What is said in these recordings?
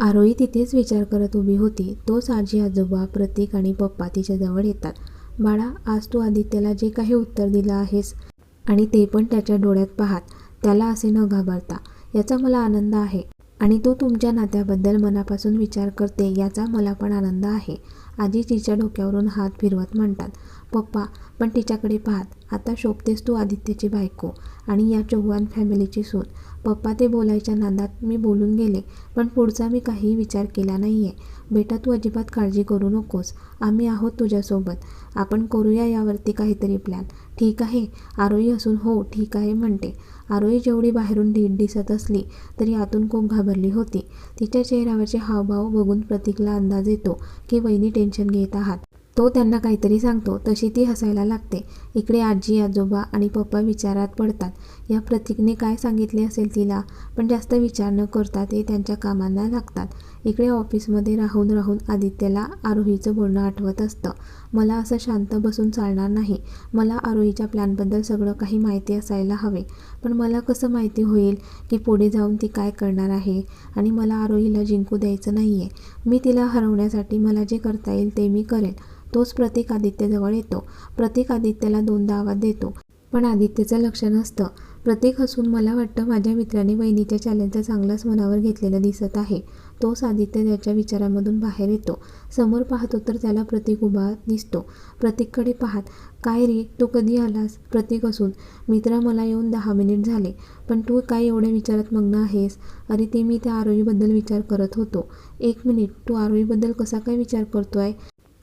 आरोही तिथेच विचार करत उभी होती. तोच आजी आजोबा प्रतीक आणि पप्पा तिच्याजवळ येतात. बाळा आज तू आदित्यला जे काही उत्तर दिलं आहेस आणि ते पण त्याच्या डोळ्यात पाहात. त्याला असे न घाबरता. याचा मला आनंद आहे आणि तू तुमच्या नात्याबद्दल मनापासून विचार करते याचा मला पण आनंद आहे आजी तिच्या डोक्यावरून हात फिरवत म्हणतात. पप्पा पण तिच्याकडे पाहत. आता शोभतेस तू आदित्यची बायको आणि या चौहान फॅमिलीची सून. पप्पा ते बोलायच्या नादात मी बोलून गेले पण पुढचा मी काहीही विचार केला नाही आहे बेटा तू अजिबात काळजी करू नकोस. आम्ही आहोत तुझ्यासोबत. आपण करूया यावरती काहीतरी प्लॅन. ठीक आहे. आरोही असून हो ठीक आहे म्हणते. आरोही जेवढी बाहेरून ढीट दिसत असली तरी आतून खूप घाबरली होती. तिच्या चेहऱ्यावरचे हावभाव बघून प्रतीकला अंदाज येतो की वहिनी टेन्शन घेत आहात. तो त्यांना काहीतरी सांगतो. तशी ती हसायला लागते. इकडे आजी आजोबा आणि पप्पा विचारात पडतात. या प्रतीकने काय सांगितले असेल तिला? पण जास्त विचार न करता ते त्यांच्या कामांना लागतात. इकडे ऑफिसमध्ये राहून राहून आदित्यला आरोहीचं बोलणं आठवत असतं. मला असं शांत बसून चालणार नाही. मला आरोहीच्या प्लॅनबद्दल सगळं काही माहिती असायला हवे. पण मला कसं माहिती होईल की पुढे जाऊन ती काय करणार आहे? आणि मला आरोहीला जिंकू द्यायचं नाही आहे मी तिला हरवण्यासाठी मला जे करता येईल ते मी करेन तोच प्रतीक आदित्यजवळ येतो. प्रतीक आदित्यला दोनदा आवाज देतो. पण आदित्यचं लक्ष नसतं. प्रत्येक हसून मला वाटतं माझ्या मित्राने वहिनीच्या चॅलेंजचा चांगलाच मनावर घेतलेला दिसत आहे. तोच आदित्य त्याच्या विचारांमधून बाहेर येतो. समोर पाहतो तर त्याला प्रतीक उभा दिसतो. प्रतीककडे पाहत काय रे तू कधी आलास? प्रतीक असून मित्रा मला येऊन दहा मिनिट झाले पण तू काय एवढ्या विचारात मग्न आहेस? अरे ते मी त्या आरोहीबद्दल विचार करत होतो. एक मिनिट तू आरोहीबद्दल कसा काय विचार करतो आहे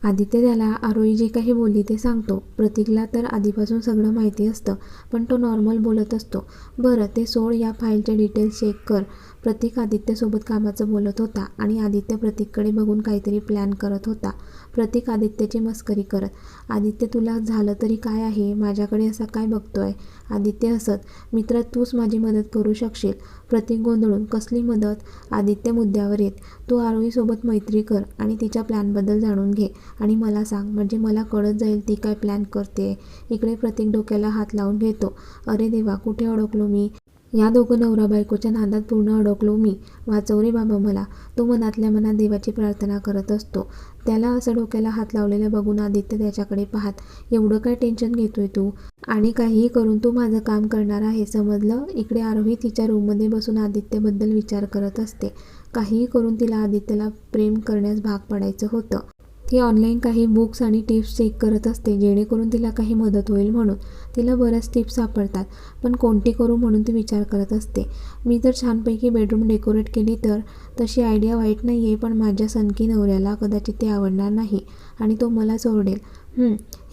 आदित्य त्याला आरोही जे काही बोलली ते सांगतो. प्रतीकला तर आधीपासून सगळं माहिती असतं पण तो नॉर्मल बोलत असतो. बरं ते सोड या फाईलचे डिटेल्स चेक कर. प्रतीक आदित्यसोबत कामाचं बोलत होता आणि आदित्य प्रतीककडे बघून काहीतरी प्लॅन करत होता. प्रतीक आदित्यची मस्करी करत आदित्य तुला झालं तरी काय आहे? माझ्याकडे असा काय बघतोय? आदित्य हसत मित्र तूच माझी मदत करू शकशील प्रतीक गोंधळून कसली मदत? आदित्य मुद्द्यावर येत तू आरोहीसोबत मैत्री कर आणि तिच्या प्लॅनबद्दल जाणून घे आणि मला सांग म्हणजे मला कळत जाईल ती काय प्लॅन करते इकडे प्रतीक डोक्याला हात लावून घेतो अरे देवा कुठे अडकलो मी? या दोघं नवरा बायकोच्या नादात पूर्ण अडकलो मी. वाचव रे बाबा मला. तो मनातल्या मनात देवाची प्रार्थना करत असतो. त्याला असं डोक्याला हात लावलेलं बघून आदित्य त्याच्याकडे पाहत एवढं काय टेन्शन घेतोय तू? आणि काहीही करून तू माझं काम करणार आहे समजलं? इकडे आरोही तिच्या रूममध्ये बसून आदित्यबद्दल विचार करत असते. काहीही करून तिला आदित्यला प्रेम करण्यास भाग पडायचं होतं. ती ऑनलाईन काही बुक्स आणि टिप्स चेक करत असते जेणेकरून तिला काही मदत होईल म्हणून. तिला बऱ्याच टिप्स सापडतात पण कोणती करू म्हणून ती विचार करत असते. मी जर छानपैकी बेडरूम डेकोरेट केली तर तशी आयडिया वाईट नाही आहे पण माझ्या सनकी नवऱ्याला कदाचित ते आवडणार नाही आणि तो मलाच ओरडेल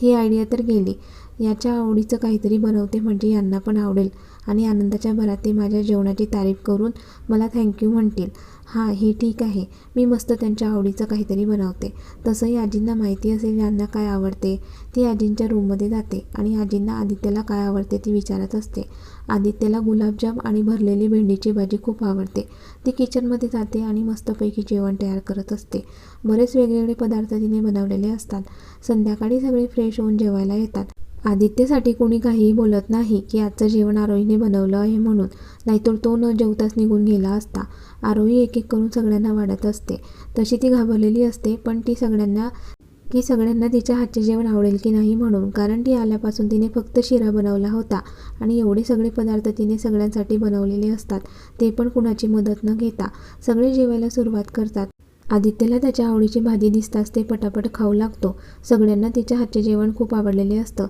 ही आयडिया तर गेली. याच्या आवडीचं काहीतरी बनवते म्हणजे यांना पण आवडेल. आणि आनंदाच्या भरात ते माझ्या जेवणाची तारीफ करून मला थँक्यू म्हणतील. हां हे ठीक आहे. मी मस्त त्यांच्या आवडीचं काहीतरी बनवते. तसंही आजींना माहिती असेल यांना काय आवडते ती आजींच्या रूममध्ये जाते आणि आजींना आदित्यला काय आवडते ती विचारत असते. आदित्यला गुलाबजाम आणि भरलेली भेंडीची भाजी खूप आवडते. ती किचनमध्ये जाते आणि मस्तपैकी जेवण तयार करत असते. बरेच वेगवेगळे पदार्थ तिने बनवलेले असतात. संध्याकाळी सगळे फ्रेश होऊन जेवायला येतात. आदित्यसाठी कोणी काहीही बोलत नाही की आजचं जेवण आरोहीने बनवलं आहे म्हणून. नाहीतर तो न जेवताच निघून गेला असता. आरोही एक एक करून सगळ्यांना वाढत असते. तशी ती घाबरलेली असते पण ती सगळ्यांना की सगळ्यांना तिच्या हातचे जेवण आवडेल की नाही म्हणून. कारण ती आल्यापासून तिने फक्त शिरा बनवला होता आणि एवढे सगळे पदार्थ तिने सगळ्यांसाठी बनवलेले असतात. ते पण कुणाची मदत न घेता. सगळे जेवायला सुरुवात करतात. आदित्यला त्याच्या आवडीची भाजी दिसताच ते पटापट खाऊ लागतो. सगळ्यांना तिच्या हातचे जेवण खूप आवडलेले असतं.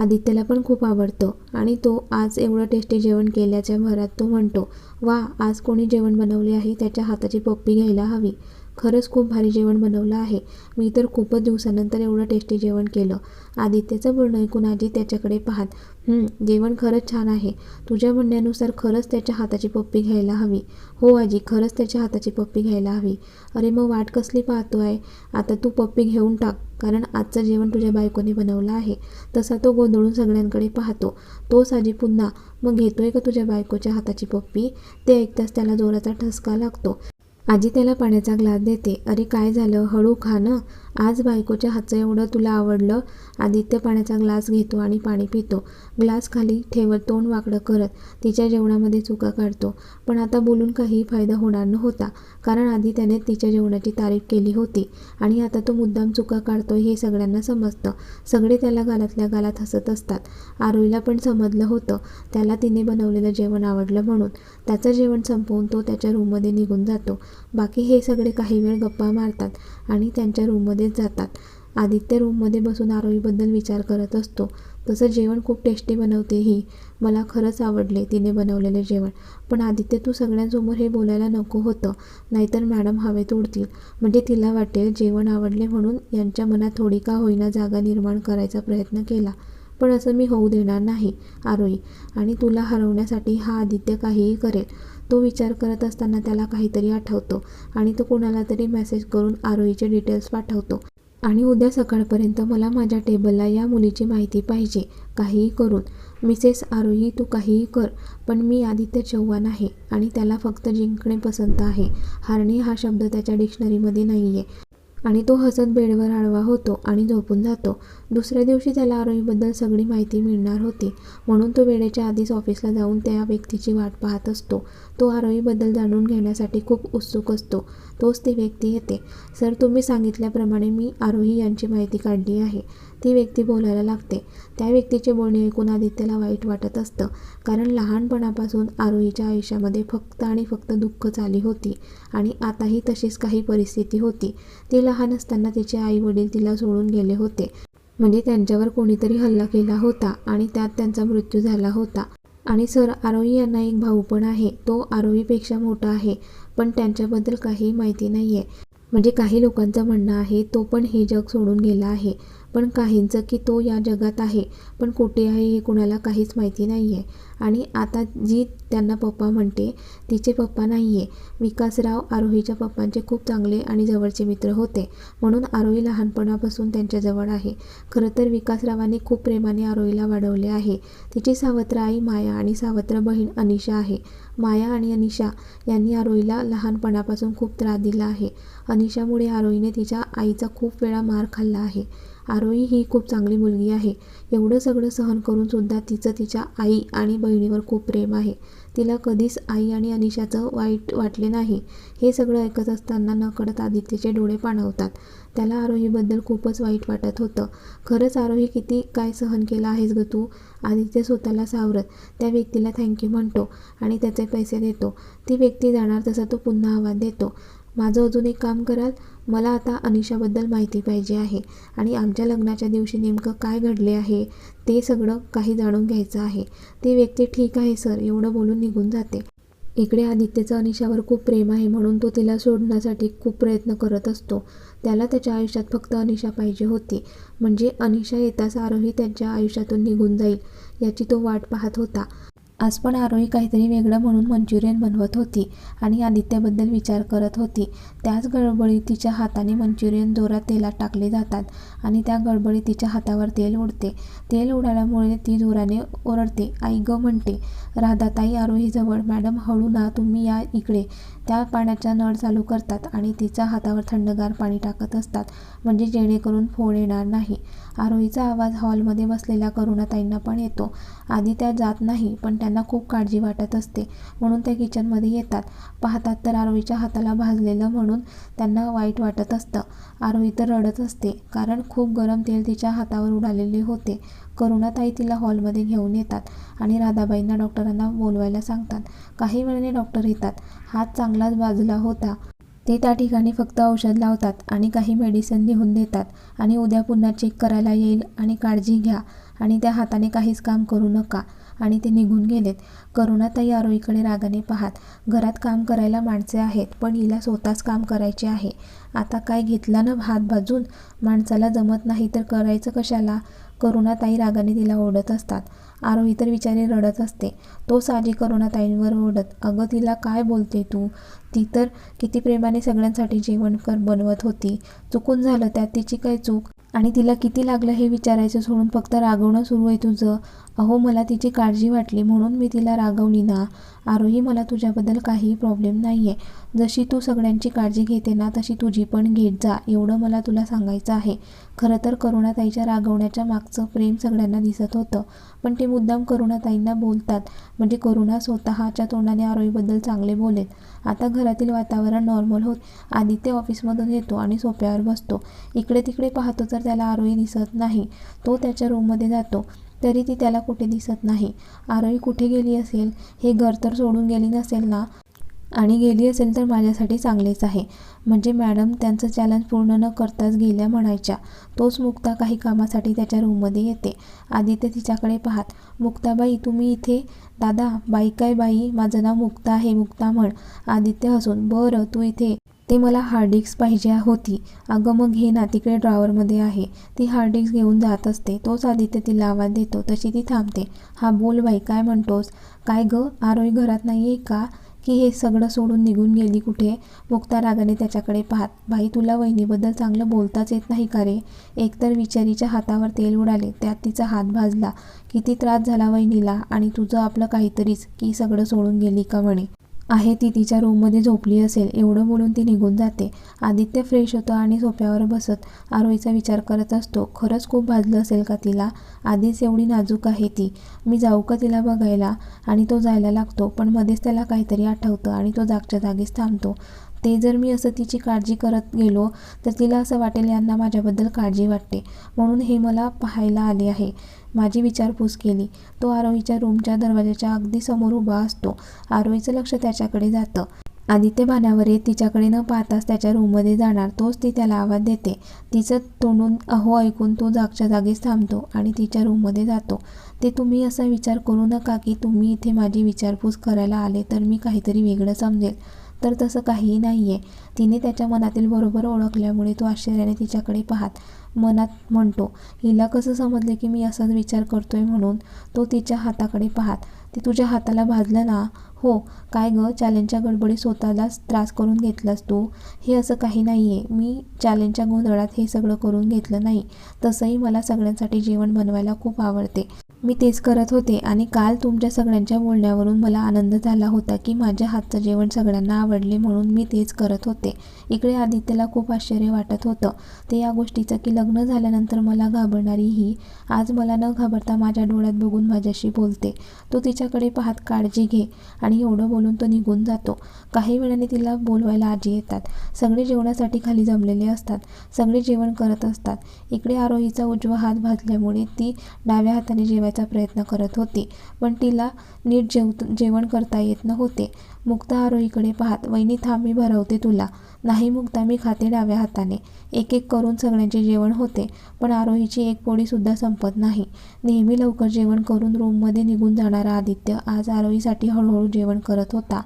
आदित्यला पण खूप आवडतं. आणि तो आज एवढं टेस्टी जेवण केल्याच्या भरात तो म्हणतो वा आज कोणी जेवण बनवले आहे त्याच्या हाताची पप्पी घ्यायला हवी. खरंच खूप भारी जेवण बनवलं आहे. मी तर खूपच दिवसानंतर एवढं टेस्टी जेवण केलं. आदित्यचं बोलणं ऐकून आजी त्याच्याकडे पाहत जेवण खरंच छान आहे. तुझ्या म्हणण्यानुसार खरंच त्याच्या हाताची पप्पी घ्यायला हवी. हो आजी खरंच त्याच्या हाताची पप्पी घ्यायला हवी. अरे मग वाट कसली पाहतो आहे आता तू पप्पी घेऊन टाक कारण आजचं जेवण तुझ्या बायकोने बनवलं आहे. तसा तो गोंधळून सगळ्यांकडे पाहतो. तोच आजी पुन्हा. मग घेतोय का तुझ्या बायकोच्या हाताची पप्पी? ते ऐकताच त्याला जोराचा ठसका लागतो. आजी त्याला पाण्याचा ग्लास देते. अरे काय झालं? हळू खा ना. आज बायकोच्या हातचं एवढं तुला आवडलं? आदित्य पाण्याचा ग्लास घेतो आणि पाणी पितो. ग्लास खाली ठेवत तोंड वाकडं करत तिच्या जेवणामध्ये चुका काढतो. पण आता बोलून काही फायदा होणार नव्हता. कारण आधी त्याने तिच्या जेवणाची तारीफ केली होती आणि आता तो मुद्दाम चुका काढतोय हे सगळ्यांना समजतं. सगळे त्याला गालातल्या गालात हसत असतात. आरोईला पण समजलं होतं. त्याला तिने बनवलेलं जेवण आवडलं म्हणून. त्याचं जेवण संपवून तो त्याच्या रूममध्ये निघून जातो. बाकी हे सगळे काही वेळ गप्पा मारतात आणि त्यांच्या रूममध्येच जातात. आदित्य रूममध्ये बसून आरोईबद्दल विचार करत असतो. तसं जेवण खूप टेस्टी बनवते ही मला खरंच आवडले तिने बनवलेले जेवण. पण आदित्य तू सगळ्यांसमोर हे बोलायला नको होतं. नाहीतर मॅडम हवेत उडतील. म्हणजे तिला वाटेल जेवण आवडले म्हणून यांच्या मनात थोडी का होईना जागा निर्माण करायचा प्रयत्न केला. पण असं मी होऊ देणार नाही आरोही. आणि तुला हरवण्यासाठी हा आदित्य काहीही करेल. तो विचार करत असताना त्याला काहीतरी आठवतो. आणि तो कोणाला तरी मेसेज करून आरोहीचे डिटेल्स पाठवतो. आणि उद्या सकाळपर्यंत मला माझ्या टेबलला या मुलीची माहिती पाहिजे. काहीही करून. मिसेस आरोही तू काहीही कर पण मी आदित्य चव्हाण आहे आणि त्याला फक्त जिंकणे पसंत आहे. हारणे हा शब्द त्याच्या डिक्शनरीमध्ये नाही आहे आणि तो हसत बेडवर आडवा होतो आणि झोपून जातो. दुसऱ्या दिवशी त्याला आरोहीबद्दल सगळी माहिती मिळणार होती. म्हणून तो वेळेच्या आधीच ऑफिसला जाऊन त्या व्यक्तीची वाट पाहत असतो. तो आरोहीबद्दल जाणून घेण्यासाठी खूप उत्सुक असतो. तोच ती व्यक्ती येते. सर तुम्ही सांगितल्याप्रमाणे मी आरोही यांची माहिती काढली आहे. ती व्यक्ती बोलायला लागते. त्या व्यक्तीचे बोलणे ऐकून आदित्यला वाईट वाटत असतं. कारण लहानपणापासून आरोहीच्या आयुष्यामध्ये फक्त आणि फक्त दुःखच आली होती. आणि आताही तशीच काही परिस्थिती होती. ती लहान असताना तिचे आई वडील तिला सोडून गेले होते. म्हणजे त्यांच्यावर कोणीतरी हल्ला केला होता आणि त्यात त्यांचा मृत्यू झाला होता. आणि सर आरोही यांना एक भाऊ पण आहे. तो आरोहीपेक्षा मोठा आहे. पण त्यांच्याबद्दल काही माहिती नाही आहे म्हणजे काही लोकांचं म्हणणं आहे तो पण हे जग सोडून गेला आहे. पण काहींचं की तो या जगात आहे पण कुठे आहे हे कुणाला काहीच माहिती नाही आहे आणि आता जी त्यांना पप्पा म्हणते तिचे पप्पा नाही आहे विकासराव आरोहीच्या पप्पांचे खूप चांगले आणि जवळचे मित्र होते. म्हणून आरोही लहानपणापासून त्यांच्याजवळ आहे. खरं तर विकासरावांनी खूप प्रेमाने आरोहीला वाढवले आहे. तिची सावत्र आई माया आणि सावत्र बहीण अनिशा आहे. माया आणि अनिशा यांनी आरोहीला लहानपणापासून खूप त्रास दिला आहे. अनिशामुळे आरोहीने तिच्या आईचा खूप वेळा मार खाल्ला आहे. आरोही ही खूप चांगली मुलगी आहे. एवढं सगळं सहन करूनसुद्धा तिचं तिच्या आई आणि बहिणीवर खूप प्रेम आहे. तिला कधीच आई आणि अनिशाचं वाईट वाटले नाही. हे सगळं ऐकत असताना नकळत आदित्यचे डोळे पाणवतात. त्याला आरोहीबद्दल खूपच वाईट वाटत होतं. खरंच आरोही किती काय सहन केलं आहेस ग तू? आदित्य स्वतःला सावरत त्या व्यक्तीला थँक्यू म्हणतो आणि त्याचे पैसे देतो. ती व्यक्ती जाणार तसा तो पुन्हा आवाज देतो. माझं अजून एक काम कराल? मला आता अनिशाबद्दल माहिती पाहिजे आहे. आणि आमच्या लग्नाच्या दिवशी नेमकं काय घडले आहे ते सगळं काही जाणून घ्यायचं आहे. ती व्यक्ती ठीक आहे सर. एवढं बोलून निघून जाते. इकडे आदित्यचं अनिशावर खूप प्रेम आहे म्हणून तो तिला सोडण्यासाठी खूप प्रयत्न करत असतो. त्याला त्याच्या आयुष्यात फक्त अनिशा पाहिजे होती. म्हणजे अनिशा येताच आरोही त्यांच्या आयुष्यातून निघून जाईल याची तो वाट पाहत होता. आज पण आरोही काहीतरी वेगळं म्हणून मंचुरियन बनवत होती आणि आदित्यबद्दल विचार करत होती. त्याच गडबडीत तिच्या हाताने मंचुरियन जोरात तेलात टाकले जातात आणि त्या गडबडीत तिच्या हातावर तेल उडते. तेल उडाल्यामुळे ती जोराने ओरडते आई ग म्हणते. राधाताई आरोहीजवळ मॅडम हळू ना तुम्ही या इकडे. त्या पाण्याचा नळ चालू करतात आणि तिच्या हातावर थंडगार पाणी टाकत असतात म्हणजे जेणेकरून फोड येणार नाही. आरोहीचा आवाज हॉलमध्ये बसलेल्या करुणाताईंना पण येतो. आधी त्या जात नाही पण त्यांना खूप काळजी वाटत असते. म्हणून त्या किचनमध्ये येतात. पाहतात तर आरोहीच्या हाताला भाजलेलं म्हणून त्यांना वाईट वाटत असतं. आरोही तर रडत असते कारण खूप गरम तेल तिच्या हातावर उडालेले होते. करुणाताई तिला हॉलमध्ये घेऊन येतात आणि राधाबाईंना डॉक्टरांना बोलवायला सांगतात. काही वेळाने डॉक्टर येतात. हात चांगलाच बाजूला होता. ते त्या ठिकाणी फक्त औषध लावतात आणि काही मेडिसिन लिहून देतात आणि उद्या पुन्हा चेक करायला येईल आणि काळजी घ्या आणि त्या हाताने काहीच काम करू नका. आणि ते निघून गेलेत. करुणाताई आरोहीकडे रागाने पाहात घरात काम करायला माणसे आहेत पण हिला स्वतःच काम करायचे आहे. आता काय घेतला ना हात बाजून? माणसाला जमत नाही तर करायचं कशाला? करुणाताई रागाने तिला ओढत असतात. आरोही तर विचारे रडत असते. तो साजी करुणाताईंवर ओढत अगं तिला काय बोलते तू? ती तर किती प्रेमाने सगळ्यांसाठी जेवण कर बनवत होती. चुकून झालं त्यात तिची काय चूक? आणि तिला किती लागलं हे विचारायचं सोडून फक्त रागवणं सुरू आहे तुझं. अहो मला तिची काळजी वाटली म्हणून मी तिला रागवली ना. आरोही मला तुझ्याबद्दल काहीही प्रॉब्लेम नाही आहे जशी तू सगळ्यांची काळजी घेते ना तशी तुझी पण घेत जा. एवढं मला तुला सांगायचं आहे. खरं तर करुणाताईच्या रागवण्याच्या मागचं प्रेम सगळ्यांना दिसत होतं. पण ते मुद्दाम करुणाताईंना बोलतात. म्हणजे करुणा स्वतःच्या तोंडाने आरोहीबद्दल चांगले बोलेल. आता घरातील वातावरण नॉर्मल होत आदित्य ऑफिसमधून येतो आणि सोप्यावर बसतो. इकडे तिकडे पाहतो तर त्याला आरोही दिसत नाही. तो त्याच्या रूममध्ये जातो. तरी ती त्याला कुठे दिसत नाही. आरोही कुठे गेली असेल? हे घर तर सोडून गेली नसेल ना? आणि गेली असेल तर माझ्यासाठी चांगलेच आहे. म्हणजे मॅडम त्यांचं चॅलेंज पूर्ण न करताच गेल्या म्हणायच्या. तोच मुक्ता काही कामासाठी त्याच्या रूममध्ये येते. आदित्य तिच्याकडे पाहत मुक्ताबाई तुम्ही इथे? दादा बाई काय बाई? माझं नाव मुक्ता आहे मुक्ता म्हण. आदित्य हसून बरं तू इथे? ते मला हार्ड डिस्क पाहिजे होती. अगं मग घे ना तिकडे ड्रॉवरमध्ये आहे. ती हार्ड डिस्क घेऊन जात असते. तोच आदित्य तिला आवाज देतो. तशी ती थांबते. हा बोल बाई काय म्हणतोस? काय गं? आरोही घरात नाही आहे का? की हे सगळं सोडून निघून गेली कुठे? मुक्ता रागाने त्याच्याकडे पाहत भाई तुला वहिनीबद्दल चांगलं बोलताच येत नाही का रे? एकतर विचारीच्या हातावर तेल उडाले त्यात तिचा हात भाजला. किती त्रास झाला वहिनीला आणि तुझं आपलं काहीतरीच की सगळं सोडून गेली का? म्हणे. आहे ती तिच्या रूममध्ये झोपली असेल. एवढं बोलून ती निघून जाते. आदित्य फ्रेश होतो आणि सोफ्यावर बसत आरोहीचा विचार करत असतो खरंच खूप भाजलं असेल का तिला? आधीच एवढी नाजूक आहे ती. मी जाऊ का तिला बघायला? आणि तो जायला लागतो पण मध्येच त्याला काहीतरी आठवतं आणि तो जागच्या जागीच थांबतो. ते जर मी असं तिची काळजी करत गेलो तर तिला असं वाटेल यांना माझ्याबद्दल काळजी वाटते. म्हणून हे मला पाहायला आले आहे. माझी विचारपूस केली. तो आरोहीच्या रूमच्या दरवाजाच्या अगदी समोर उभा असतो. आरोहीचं लक्ष त्याच्याकडे जातं. आदित्य भानावर येत तिच्याकडे न पाहताच त्याच्या रूममध्ये जाणार तोच ती त्याला आवाज देते. तिचं तोंडून अहो ऐकून तो जागच्या जागीच थांबतो आणि तिच्या रूममध्ये जातो. ते तुम्ही असा विचार करू नका की तुम्ही इथे माझी विचारपूस करायला आले तर मी काहीतरी वेगळं समजेल. तर तसं काहीही नाही आहे तिने त्याच्या मनातील बरोबर ओळखल्यामुळे तो आश्चर्याने तिच्याकडे पाहत मनात म्हणतो हिला कसं समजले की मी असाच विचार करतोय म्हणून? तो तिच्या हाताकडे पाहत ते तुझ्या हाताला भाजलं ना हो काय गं? चॅलेंजच्या गडबडीत स्वतःलाच त्रास करून घेतलास तू. हे असं काही नाही आहे मी चॅलेंजच्या गोंधळात हे सगळं करून घेतलं नाही. तसंही मला सगळ्यांसाठी जेवण बनवायला खूप आवडते. मी तेच करत होते आणि काल तुमच्या सगळ्यांच्या बोलण्यावरून मला आनंद झाला होता की माझ्या हातचं जेवण सगळ्यांना आवडले म्हणून मी तेच करत होते. इकडे आदित्यला खूप आश्चर्य वाटत होतं. ते या गोष्टीचं की लग्न झाल्यानंतर मला घाबरणारी ही आज मला न घाबरता माझ्या डोळ्यात बघून माझ्याशी बोलते. तो तिच्याकडे पाहत काळजी घे. आणि एवढं बोलून तो निघून जातो. काही वेळाने तिला बोलवायला आजी येतात. सगळे जेवणासाठी खाली जमलेले असतात. सगळे जेवण करत असतात. इकडे आरोहीचा उजवा हात भाजल्यामुळे ती डाव्या हाताने जेवायचा प्रयत्न करत होती. पण तिला नीट जेव जेवण करता येत नव्हते. मुक्ता आरोहीकडे पाहत वहिनी थांब मी भरवते तुला. नाही मुक्ता मी खाते डाव्या हाताने. एक एक करून सगळ्यांचे जेवण होते पण आरोहीची एक पोळीसुद्धा संपत नाही. नेहमी लवकर जेवण करून रूममध्ये निघून जाणारा आदित्य आज आरोहीसाठी हळूहळू जेवण करत होता.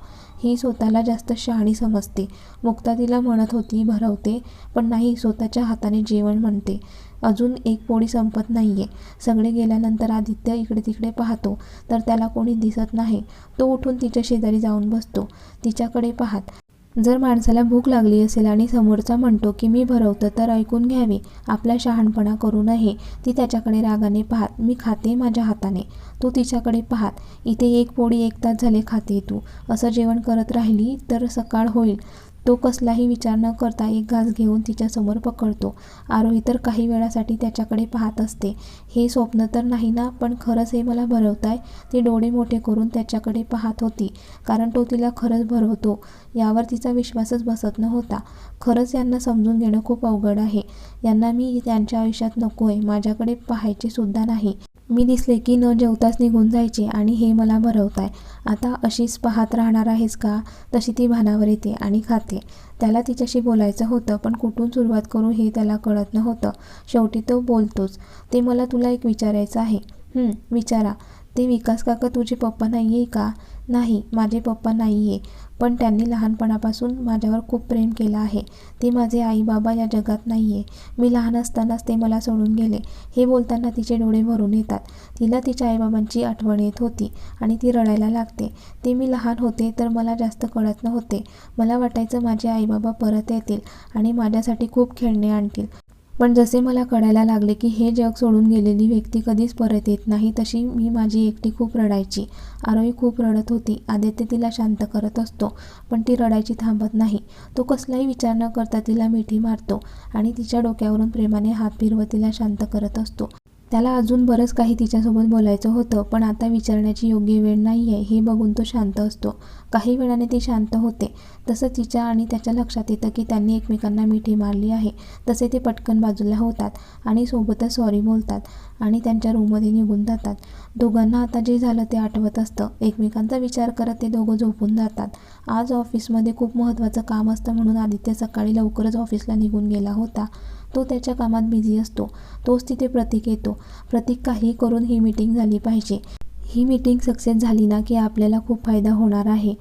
ही स्वतःला जास्त शहाणी समजते. मुक्ता तिला म्हणत होती भरवते. पण नाही स्वतःच्या हाताने जेवण म्हणते. अजून एक पोळी संपत नाही आहे सगळे गेल्यानंतर आदित्य इकडे तिकडे पाहतो. तर त्याला कोणी दिसत नाही. तो उठून तिच्या शेजारी जाऊन बसतो. तिच्याकडे पाहत जर माणसाला भूक लागली असेल आणि समोरचा म्हणतो की मी भरवतं तर ऐकून घ्यावे. आपला शहाणपणा करू नये. ती त्याच्याकडे रागाने पाहत मी खाते माझ्या हाताने. तू तिच्याकडे पाहत इथे एक पोळी एक तास झाले खाते तू. असं जेवण करत राहिली तर सकाळ होईल. तो कसलाही विचार न करता एक घास घेऊन तिच्यासमोर पकडतो. आरोही तर काही वेळासाठी त्याच्याकडे पाहत असते. हे स्वप्न तर नाही ना पण खरंच हे मला भरवताय. ती डोळे मोठे करून त्याच्याकडे पाहत होती कारण तो तिला खरंच भरवतो. यावर तिचा विश्वासच बसत नव्हता. खरंच यांना समजून घेणं खूप अवघड आहे. यांना मी त्यांच्या आयुष्यात नको आहे माझ्याकडे पाहायचे सुद्धा नाही. मी दिसले की न जेवताच निघून जायचे आणि हे मला भरवताय आता अशीच पाहत राहणार आहेस का? तशी ती भानावर येते आणि खाते. त्याला तिच्याशी बोलायचं होतं पण कुठून सुरुवात करू हे त्याला कळत नव्हतं. शेवटी तो बोलतोच ते मला तुला एक विचारायचं आहे. विचारा. ते विकास काका तुझे पप्पा नाही आहे का? नाही माझे पप्पा नाही आहे पण त्यांनी लहानपणापासून माझ्यावर खूप प्रेम केलं आहे. ते माझे आई बाबा या जगात नाही आहे मी लहान असतानाच ते मला सोडून गेले. हे बोलताना तिचे डोळे भरून येतात. तिला तिच्या आईबाबांची आठवण येत होती आणि ती रडायला लागते. ते मी लहान होते तर मला जास्त कळत नव्हते. मला वाटायचं माझे आईबाबा परत येतील आणि माझ्यासाठी खूप खेळणे आणतील. पण जसे मला कळायला लागले की हे जग सोडून गेलेली व्यक्ती कधीच परत येत नाही तशी मी माझी एकटी खूप रडायची. आरोही खूप रडत होती. आदित्य तिला शांत करत असतो पण ती रडायची थांबत नाही. तो कसलाही विचार न करता तिला मिठी मारतो आणि तिच्या डोक्यावरून प्रेमाने हात फिरवत तिला शांत करत असतो. त्याला अजून बरंच काही तिच्यासोबत बोलायचं होतं पण आता विचारण्याची योग्य वेळ नाही आहे हे बघून तो शांत असतो. काही वेळाने ती शांत होते. तसं तिच्या आणि त्याच्या लक्षात येतं की त्यांनी एकमेकांना मिठी मारली आहे. तसे ते पटकन बाजूला होतात आणि सोबतच सॉरी बोलतात. आणि त्यांच्या रूममध्ये निघून जातात. दोघांना आता जे झालं ते आठवत असतं. एकमेकांचा विचार करत ते दोघं झोपून जातात. आज ऑफिसमध्ये खूप महत्त्वाचं काम असतं म्हणून आदित्य सकाळी लवकरच ऑफिसला निघून गेला होता. तो त्याच्या कामात बिझी असतो. तोच तिथे प्रतीक येतो. प्रतीक काही करून ही मीटिंग झाली पाहिजे. ही मीटिंग सक्सेस झाली ना की आपल्याला खूप फायदा होणार आहे.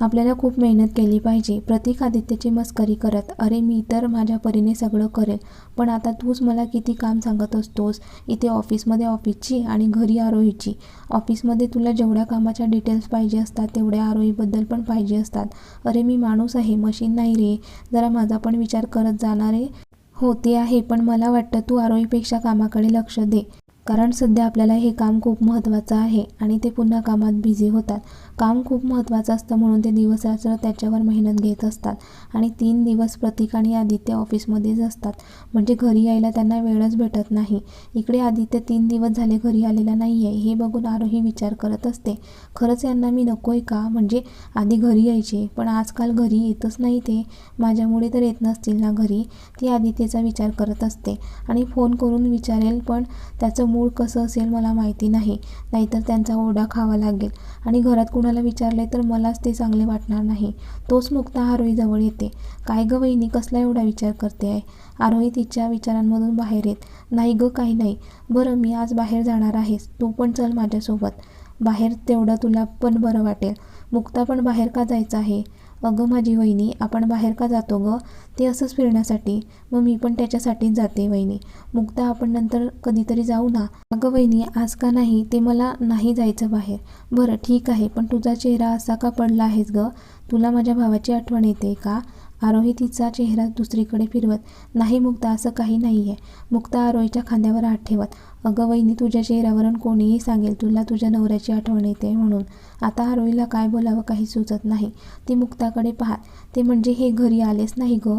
आपल्याला खूप मेहनत केली पाहिजे. प्रतीक आदित्यची मस्करी करत अरे मी तर माझ्या परीने सगळं करेल पण आता तूच मला किती काम सांगत असतोस. इथे ऑफिसमध्ये ऑफिसची आणि घरी आरोहीची. ऑफिसमध्ये तुला जेवढ्या कामाच्या डिटेल्स पाहिजे असतात तेवढ्या आरोहीबद्दल पण पाहिजे असतात. अरे मी माणूस आहे मशीन नाही रे. जरा माझा पण विचार करत जाणारे हो ते आहे पण मला वाटतं तू आरोहीपेक्षा कामाकडे लक्ष दे. कारण सध्या आपल्याला हे काम खूप महत्त्वाचं आहे आणि ते पुन्हा कामात बिझी होतात. काम खूप महत्त्वाचं असतं म्हणून ते दिवसरात्र त्याच्यावर मेहनत घेत असतात आणि तीन दिवस प्रतीक आणि आदित्य ऑफिसमध्येच असतात. म्हणजे घरी यायला त्यांना वेळच भेटत नाही. इकडे आदित्य तीन दिवस झाले घरी आलेला नाही आहे हे बघून आरोही विचार करत असते. खरंच यांना मी नको आहे का? म्हणजे आधी घरी यायचे पण आजकाल घरी येतच नाही ते. माझ्यामुळे तर येत नसतील ना घरी? ती आदित्यचा विचार करत असते आणि फोन करून विचारेल पण त्याचं मूळ कसं असेल मला माहिती नाही. नाहीतर त्यांचा ओरडा खावा लागेल. आणि घरात कुणाला विचारले तर मलाच ते चांगले वाटणार नाही. तोच मुक्ता आरोहीजवळ येते. काय गं वहिनी कसला एवढा विचार करते आहे? आरोही तिच्या विचारांमधून बाहेर येत नाही गं काही नाही. बरं मी आज बाहेर जाणार आहेस. तू पण चल माझ्यासोबत. बाहेर तेवढं तुला पण बरं वाटेल. मुक्ता पण बाहेर का जायचं आहे? अगं माझी वहिनी आपण बाहेर का जातो गं? ते असंच फिरण्यासाठी. मग मी पण त्याच्यासाठीच जाते वहिनी. मुक्ता आपण नंतर कधीतरी जाऊ ना? अगं वहिनी आज का नाही? ते मला नाही जायचं बाहेर. बरं ठीक आहे पण तुझा चेहरा असा का पडला आहेस गं? तुला माझ्या भावाची आठवण येते का? आरोही तिचा चेहरा दुसरीकडे फिरवत नाही मुक्ता असं काही नाही आहे मुक्ता आरोहीच्या खांद्यावर हात ठेवत अगं वहिनी तुझ्या चेहऱ्यावरून कोणीही सांगेल तुला तुझ्या नवऱ्याची आठवण येते म्हणून. आता आरोहीला काय बोलावं काही सुचत नाही. ती मुक्ताकडे पाहात ते म्हणजे हे घरी आलेच नाही गं.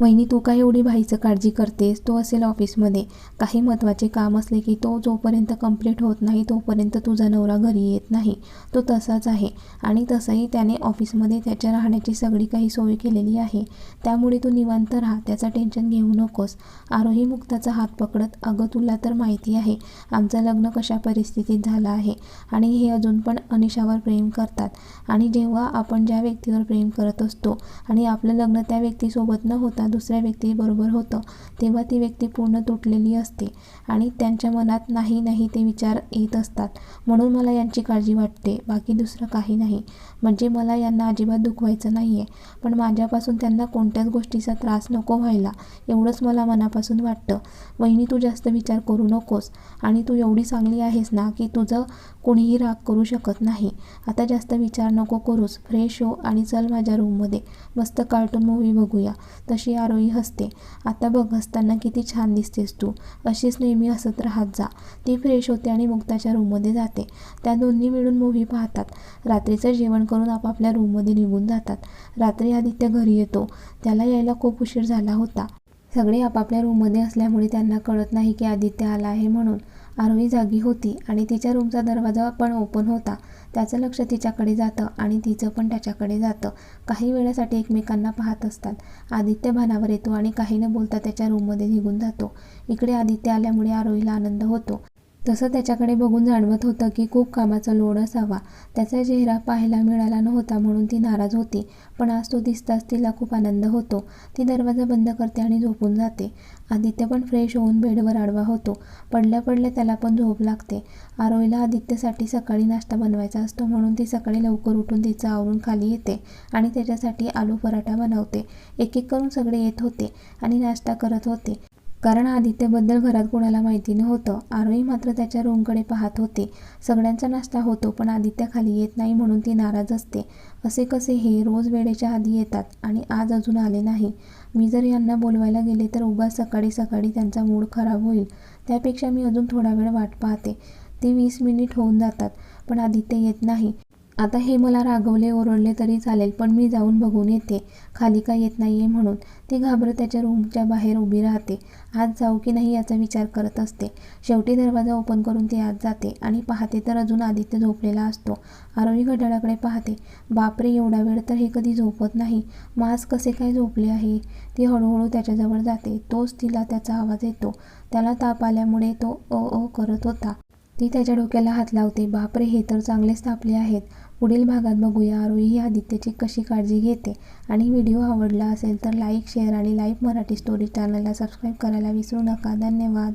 वहिनी तू काय एवढी भाईचं काळजी करतेस? तो असेल ऑफिसमध्ये. काही महत्त्वाचे काम असले की तो जोपर्यंत कंप्लीट होत नाही तोपर्यंत तुझा नवरा घरी येत नाही. तो तसाच आहे. आणि तसंही त्याने ऑफिसमध्ये त्याच्या राहण्याची सगळी काही सोय केलेली आहे. त्यामुळे तू निवांत राहा त्याचं टेन्शन घेऊ नकोस. आरोही मुक्ताचा हात पकडत अगं तुला तर माहिती आहे आमचं लग्न कशा परिस्थितीत झालं आहे. आणि हे अजून पण अनिशावर प्रेम करतात. आणि जेव्हा आपण ज्या व्यक्तीवर प्रेम करत असतो आणि आपलं लग्न त्या व्यक्तीसोबत न होता दुसऱ्या व्यक्तीबरोबर होतं तेव्हा ती व्यक्ती पूर्ण तुटलेली असते आणि त्यांच्या मनात नाही नाही ते विचार येत असतात. म्हणून मला यांची काळजी वाटते बाकी दुसरं काही नाही. म्हणजे मला यांना अजिबात दुखवायचं नाही आहे पण माझ्यापासून त्यांना कोणत्याच गोष्टीचा त्रास नको व्हायला एवढंच मला मनापासून वाटतं. वहिनी तू जास्त विचार करू नकोस आणि तू एवढी चांगली आहेस ना की तुझं कोणीही राग करू शकत नाही. आता जास्त विचार नको करूस. फ्रेश हो आणि चल माझ्या रूममध्ये मस्त कार्टून मूवी बघूया. तशी आरोही हसते. आता बघ हसताना किती छान दिसतेस तू. अशीच नेहमी हसत राहत जा. ती फ्रेश होते आणि मुक्ताच्या रूममध्ये जाते. त्या दोन्ही मिळून मूव्ही पाहतात. रात्रीचं जेवण करून आपापल्या रूममध्ये निघून जातात. रात्री आदित्य घरी येतो. त्याला यायला खूप उशीर झाला होता. सगळे आपापल्या रूममध्ये असल्यामुळे त्यांना कळत नाही की आदित्य आला आहे म्हणून. आरोही जागी होती आणि तिच्या रूमचा दरवाजा पण ओपन होता. त्याचं लक्ष तिच्याकडे जातं आणि तिचं पण त्याच्याकडे जातं. काही वेळासाठी एकमेकांना पाहत असतात. आदित्य भानावर येतो आणि काही न बोलता त्याच्या रूममध्ये निघून जातो. इकडे आदित्य आल्यामुळे आरोहीला आनंद होतो. तसं त्याच्याकडे बघून जाणवत होतं की खूप कामाचा लोड असावा. त्याचा चेहरा पाहायला मिळाला नव्हता म्हणून ती नाराज होती. पण आज तो दिसताच तिला खूप आनंद होतो. ती दरवाजा बंद करते आणि झोपून जाते. आदित्य पण फ्रेश होऊन बेडवर आडवा होतो. पडल्या पडल्या त्याला पण झोप लागते. आरोईला आदित्यसाठी सकाळी नाश्ता बनवायचा असतो म्हणून ती सकाळी लवकर उठून तिचं आवरून खाली येते आणि त्याच्यासाठी आलू पराठा बनवते. एक एक करून सगळे येत होते आणि नाश्ता करत होते. कारण आदित्यबद्दल घरात कोणाला माहिती नव्हतं. आरोही मात्र त्याच्या रूमकडे पाहत होते. सगळ्यांचा नाश्ता होतो पण आदित्य खाली येत नाही म्हणून ती नाराज असते. असे कसे हे रोज वेळेच्या आधी येतात आणि आज अजून आले नाही. मी जर यांना बोलवायला गेले तर उगाच सकाळी सकाळी त्यांचा मूड खराब होईल. त्यापेक्षा मी अजून थोडा वेळ वाट पाहते. ते वीस मिनिट होऊन जातात पण आदित्य येत नाही. आता हे मला रागवले ओरडले तरी चालेल पण मी जाऊन बघून येते. खाली का येत नाही आहे म्हणून. ती घाबरत त्याच्या रूमच्या बाहेर उभी राहते. आज जाऊ की नाही याचा विचार करत असते. शेवटी दरवाजा ओपन करून ती आत जाते आणि पाहते तर अजून आदित्य झोपलेला असतो. आरोही घड्याळाकडे पाहते. बापरे एवढा वेळ तर हे कधी झोपत नाही. मास कसे काय झोपले आहे? ती हळूहळू त्याच्याजवळ जाते. तोच तिला त्याचा आवाज येतो. त्याला ताप आल्यामुळे तो अ अ करत होता. ती त्याच्या डोक्याला हात लावते. बापरे हे तर चांगलेच तापले आहेत. पुढील भागात बघूया. आरोही आदित्यची कशी काळजी घेते? आणि व्हिडिओ आवडला असेल तर लाईक शेअर आणि लाईव्ह मराठी स्टोरी चॅनलला सबस्क्राईब करायला विसरू नका. धन्यवाद.